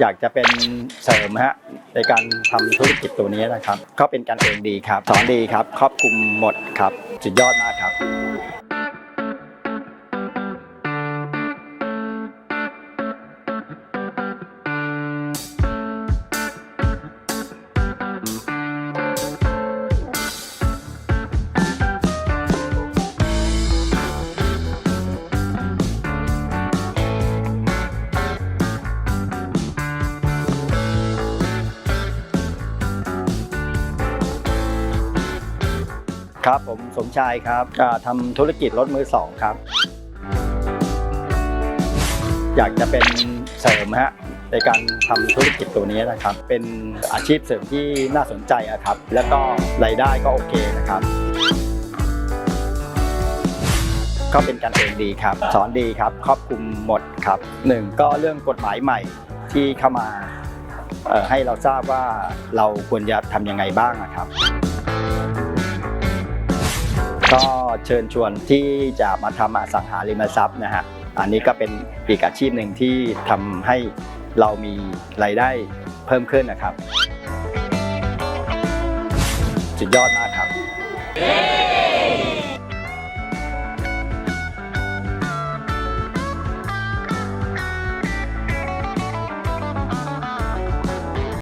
อยากจะเป็นเสริมฮะในการทำธุรกิจตัวนี้นะครับก็เป็นการเองดีครับ สอนดีครับ ครอบคลุมหมดครับ สุดยอดมาก ครับครับ ผมสมชายครับอ่าทำธุรกิจรถมือสองครับ อยากจะเป็นเสริมฮะในการทำธุรกิจตัวนี้นะครับ เป็นอาชีพเสริมที่น่าสนใจอะครับ แล้วก็รายได้ก็โอเคนะครับ ก็เป็นการเองดีครับ สอนดีครับ ครอบคลุมหมดครับหนึ่งก็เรื่องกฎหมายใหม่ที่เข้ามาเอ่อให้เราทราบว่าเราควรจะทำยังไงบ้างนะครับ ก็เชิญชวนที่จะมาทำอสังหาริมทรัพย์นะฮะอันนี้ก็เป็นอีกอาชีพหนึ่งที่ทำให้เรามีรายได้เพิ่มขึ้นนะครับ สุดยอดมากครับ